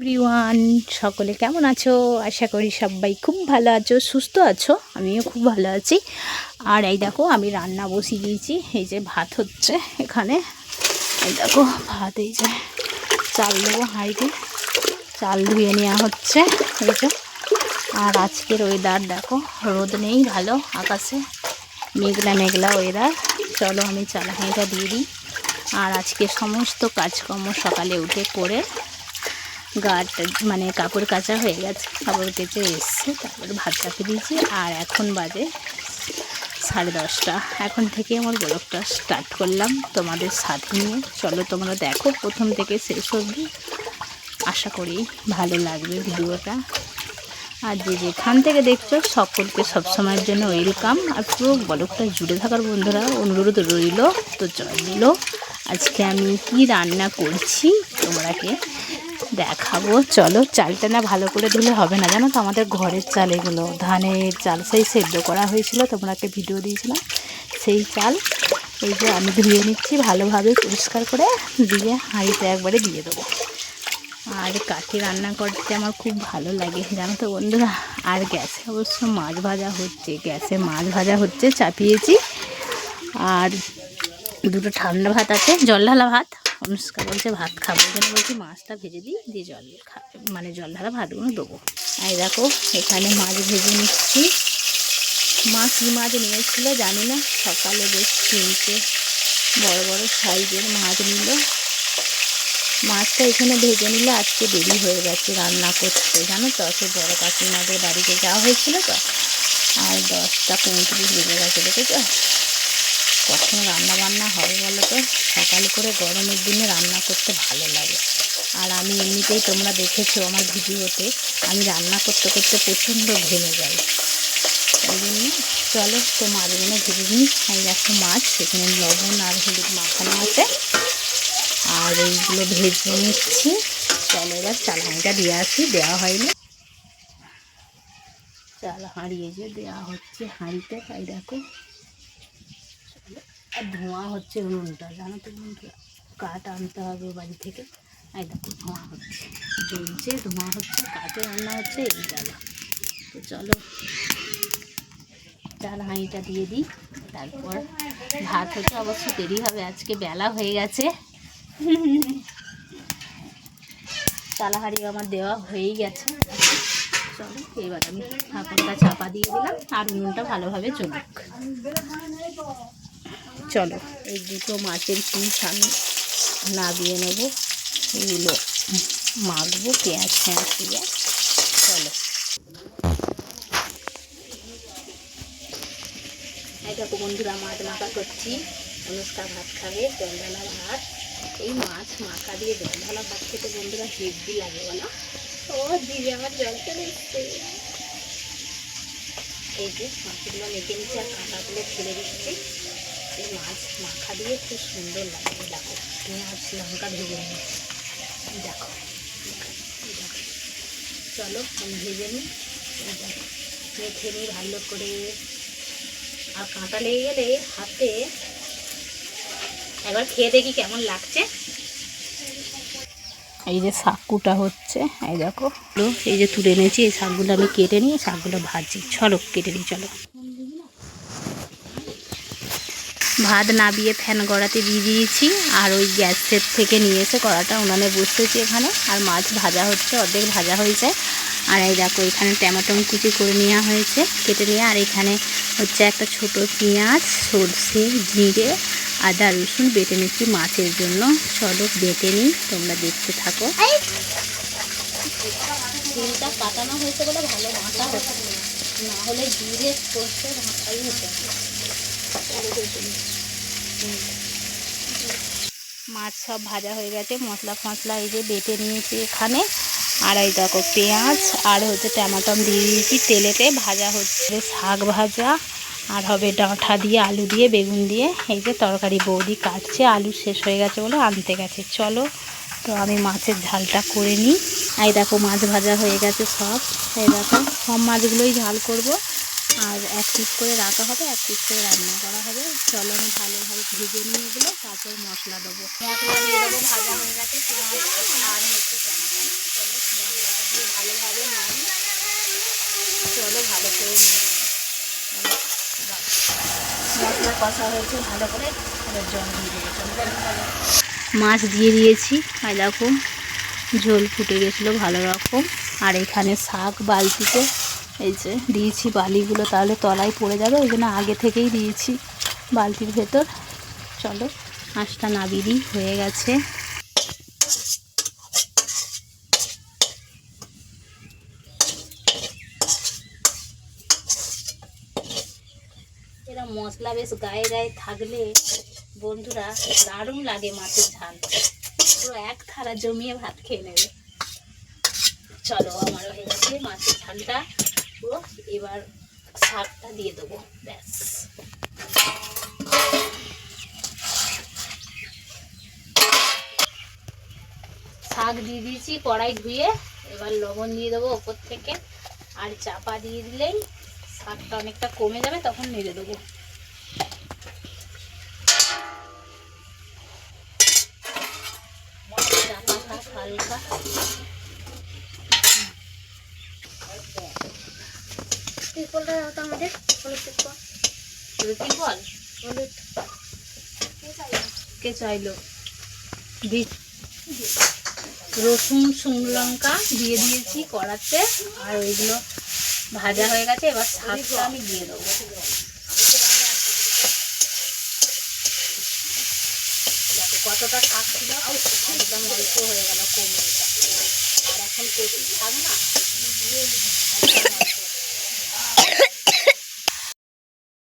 Everyone সকলে কেমন আছো? আশা করি সবাই খুব ভালো আছো, সুস্থ আছো, আমিও খুব ভালো আছি। আর এই দেখো, আমি রান্না বসিয়ে দিয়েছি, এই যে ভাত হচ্ছে এখানে। এই দেখো, ভাত এই যে চাল দেবো হাঁড়িতে, চাল ধুয়ে নেওয়া হচ্ছে, এই যে। আর আজকের ওয়েদার দেখো, রোদ নেই ভালো আকাশে, মেঘলা মেঘলা ওয়েদার চলো আমি চাল হাঁড়িটা দিয়ে দিই। আর আজকে সমস্ত কাজকর্ম সকালে উঠে করে গাট মানে কাপড় কাচা হয়ে গেছে কাপড় কেচে এসছে, তারপরে ভাত চাপে দিয়েছি, আর এখন বাজে সাড়ে দশটা। এখন থেকে আমার ব্লগটা স্টার্ট করলাম তোমাদের সাথে নিয়ে। চলো তোমরা দেখো, প্রথম থেকে শেষ অবধি। আশা করি ভালো লাগবে ভিডিওটা। আর যে যেখান থেকে দেখছ, সকলকে সবসময়ের জন্য ওয়েলকাম। আর পুরো ব্লগটা জুড়ে থাকার বন্ধুরা, অনুরোধ রইল, তো চলো। আজকে আমি কি রান্না করছি, তোমরাকে দেখাবো। চলো চালটা না ভালো করে ধুলে হবে না, জানো তো? আমাদের ঘরের চাল এগুলো। ধানের চাল সেই সেদ্ধ করা হয়েছিল তোমরাকে ভিডিও দিয়েছিলাম। সেই চাল এই যে আমি ধুয়ে নিচ্ছি ভালোভাবে পরিষ্কার করে, দিয়ে হাঁড়িতে একবারে দিয়ে দেবো। আর কাঠে রান্না করতে আমার খুব ভালো লাগে, জানো তো বন্ধুরা? আর গ্যাসে অবশ্য মাছ ভাজা হচ্ছে, গ্যাসে মাছ ভাজা হচ্ছে, চাপিয়েছি। আর দুটো ঠান্ডা ভাত আছে জল ঢালা ভাত। অনুষ্কা বলছে, ভাত খাব। জন্য বলছি, মাছটা ভেজে দিই, দিয়ে জল মানে জল ঢালা ভাতগুলো দেবো। আর দেখো, এখানে মাছ ভেজে নিচ্ছি। মা কী মাছ নিয়েছিল জানি না। সকালে বেশ তিনটে বড় বড় সাইজের মাছ নিল। মাছটা এখানে ভেজে নিলে আজকে দেরি হয়ে গেছে রান্না করতে। জানো তো, সে বড় কাকিমাদের বাড়িতে যাওয়া হয়েছিল তো। আর দশটা পঁয়ত্রিশ বেজে গেছে, দেখেছ? কখন রান্না বান্না হবে বলো তো? সকাল করে গরমের দিনে রান্না করতে ভালো লাগে। আর আমি এমনিতেই তোমরা দেখেছ আমার ভিডিওতে, আমি রান্না করতে করতে প্রচণ্ড ঘেমে যাই। ওই জন্য চলো তো মাছগুলো ভেজে নিই। এই দেখো মাছ সেখানে লবণ আর হলুদ মাখানো আছে। আর এইগুলো ভেজে নিচ্ছি। চলো এবার চাল হাঁড়িটা দিয়ে আসি, দেওয়া হয়নি। চাল হাঁড়িয়ে যে দেওয়া হচ্ছে হাঁড়িতে, তাই দেখো। আর ধোঁয়া হচ্ছে উনুনটা জানো তো বন্ধুরা? কাঠ আনতে হবে বাড়ি থেকে। এই দেখো, ধোঁয়া হচ্ছে। জ্বলছে, ধোঁয়া হচ্ছে, কাঠে রান্না হচ্ছে, এই জ্বালা। তো চলো চাল হাঁড়িটা দিয়ে দিই। তারপর ভাত হতে অবশ্য দেরি হবে, আজকে বেলা হয়ে গেছে। চালাহাড়ি আমার দেওয়া হয়েই গেছে। চলো, এবার আমি ঠাকুরটা চাপা দিয়ে দিলাম, আর উনুনটা ভালোভাবে চলুক। চলো, এই দুটো মাছের পিস আমি নাবিয়ে নেব। এগুলো মাখবো, পেঁয়াজ ফেঁয়াজ দিয়ে। চলো। দেখো বন্ধুরা, মাছ মাখা করছি। অনুষ্কা ভাত খাবে জলঢালা ভাত। এই মাছ মাখা দিয়ে জলঢালা ভাত খেতে বন্ধুরা হেভি লাগে বলো। ও দিদি, আমার জল চলে এসছে। এই যে মাছগুলো মেখে নিচ্ছি আর কাঁটাগুলো ফেলে দিচ্ছি। এই মাছ মাখা দিয়ে খুব সুন্দর লাগে, দেখো। পেঁয়াজ লঙ্কা ভেজে নিচ্ছি দেখো। দেখো। চলো, আমি ভেজে নিই। দেখো। মেখে নিই ভালো করে। আর কাঁটা লেগে গেলে হাতে একবার খেয়ে দেখি কেমন লাগছে। এই যে শাকুটা হচ্ছে, এই দেখো। এই যে তুলে এনেছি, এই শাকগুলো আমি কেটে নিয়ে শাকগুলো ভাজি। চলো, কেটে নিই, চলো। ভাত নাবিয়ে ফ্যান গড়াতে দিয়ে দিয়েছি। আর ওই গ্যাসের থেকে নিয়ে এসে কড়াটা উনানে বসতেছি এখানে। আর মাছ ভাজা হচ্ছে, অর্ধেক ভাজা হয়েছে আর এই দেখো, এখানে টমেটো কুচি করে নেওয়া হয়েছে, কেটে নিয়ে। আর এখানে হচ্ছে একটা ছোট পেঁয়াজ, সর্ষে, জিরে, আদা, রসুন বেটে নিচ্ছি মাছের জন্য। চলো বেটে নিই, তোমরা দেখতে থাকো। কাটানো হয়েছে বলে ভালো ভাঁটা হচ্ছে। না হলে জিরে, সর্ষে, ভাঁটাই হতো মাছ সব ভাজা হয়ে গেছে, মশলা ফসলা এই যে বেটে নিয়েছি এখানে। আর এই দেখো পেঁয়াজ আর হচ্ছে টমাটম দিয়ে দিয়েছি, তেলেতে ভাজা হচ্ছে। শাক ভাজা আর হবে ডাঁটা দিয়ে, আলু দিয়ে, বেগুন দিয়ে। এই যে তরকারি বৌদি কাটছে, আলু শেষ হয়ে গেছে বলে আনতে গেছে। চলো, তো আমি মাছের ঝালটা করে নিই। এই দেখো মাছ ভাজা হয়ে গেছে সব। এই দেখো সব মাছগুলোই ঝাল করব। আর এক পিস করে রাখা হবে, এক পিস করে রান্না করা হবে। চলো আমি ভালোভাবে ভেজে নিয়ে এগুলো, তারপর মশলা দেবো। দেবো হয়ে আর হচ্ছে দিয়ে ভালোভাবে চলো ভালো করে মশলা কষা হয়েছে ভালো করে মাছ দিয়ে দিয়েছি। এরকম ঝোল ফুটে গেছিল ভালো রকম। আর এখানে শাক বালতিতে এই যে দিয়েছি বালিগুলো তাহলে তলায় পড়ে যাবে, ওই জন্য আগে থেকেই দিয়েছি বালতির ভেতর। চলো নাবিয়ে দিই হয়ে গেছে। এরা মশলা বেশ গায়ে গায়ে থাকলে বন্ধুরা দারুণ লাগে মাছের ঝাল। পুরো এক থালা জমিয়ে ভাত খেয়ে নেবে। চলো, আমার হয়ে গেছে মাছের ঝালটা। এবার শাকটা দিয়ে দেবো, ব্যাস। শাক দিয়ে দিয়েছি, কড়াই ধুয়ে এবার লবণ দিয়ে দেবো ওপর থেকে। আর চাপা দিয়ে দিলেই শাকটা অনেকটা কমে যাবে, তখন নেড়ে দেবো। হালকা ত্রিপলটা দাও তো আমাদের হলুদ ত্রিপল বল হলুদ। কে চাইলো? দি রসুন শুকনো লঙ্কা দিয়ে দিয়েছি কড়াতে আর ওইগুলো ভাজা হয়ে গেছে এবার শাকটা আমি দিয়ে দেবো। কতটা শাক ছিল একদম অল্প হয়ে গেল কমে আর এখন কচি শাক না